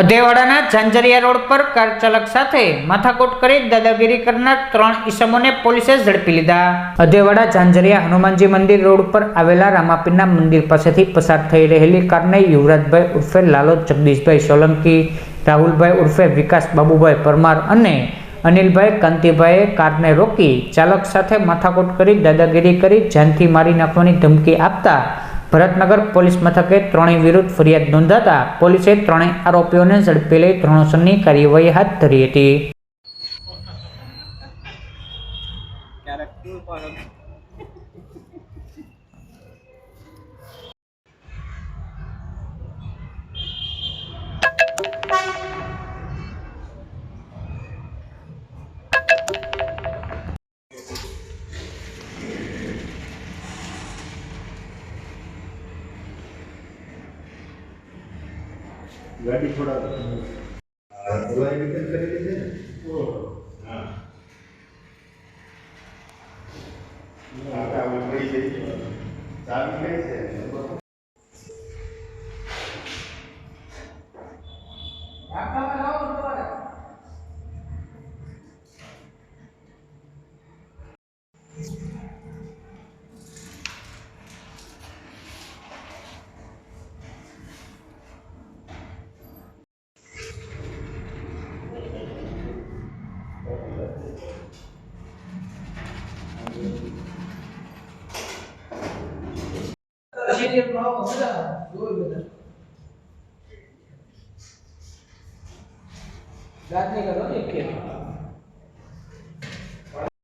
અધેવાડાના Jhanjhariya road પર car ચાલક સાથે માથાકૂટ કરી દાદાગીરી કરનાર ત્રણ ઈસમોને પોલીસે ઝડપી લીધા. અધેવાડા ઝાંઝરિયા હનુમાનજી મંદિર રોડ પર આવેલા રામાપીરના મંદિર પાસેથી પસાર થઈ રહેલી કારને યુવરાજભાઈ ઉર્ફે લાલો જગદીશભાઈ સોલંકી, રાહુલભાઈ ઉર્ફે વિકાસ બાબુભાઈ પરમાર અને અનિલભાઈ કાંતિભાઈએ કારને રોકી ચાલક સાથે માથાકૂટ કરી દાદાગીરી કરી જાનથી મારી નાખવાની ધમકી આપતા ભરતનગર પોલીસ મથકે ત્રણેય વિરુદ્ધ ફરિયાદ નોંધાતા પોલીસે ત્રણેય આરોપીઓને ઝડપી લઈ ધોરણસરની કાર્યવાહી હાથ ધરી હતી. ગાડી થોડા રિટર્ન કરી છે ને? હા. આપણે પડી જઈ ચાવી કઈ છે? રાત નહીં કરો ને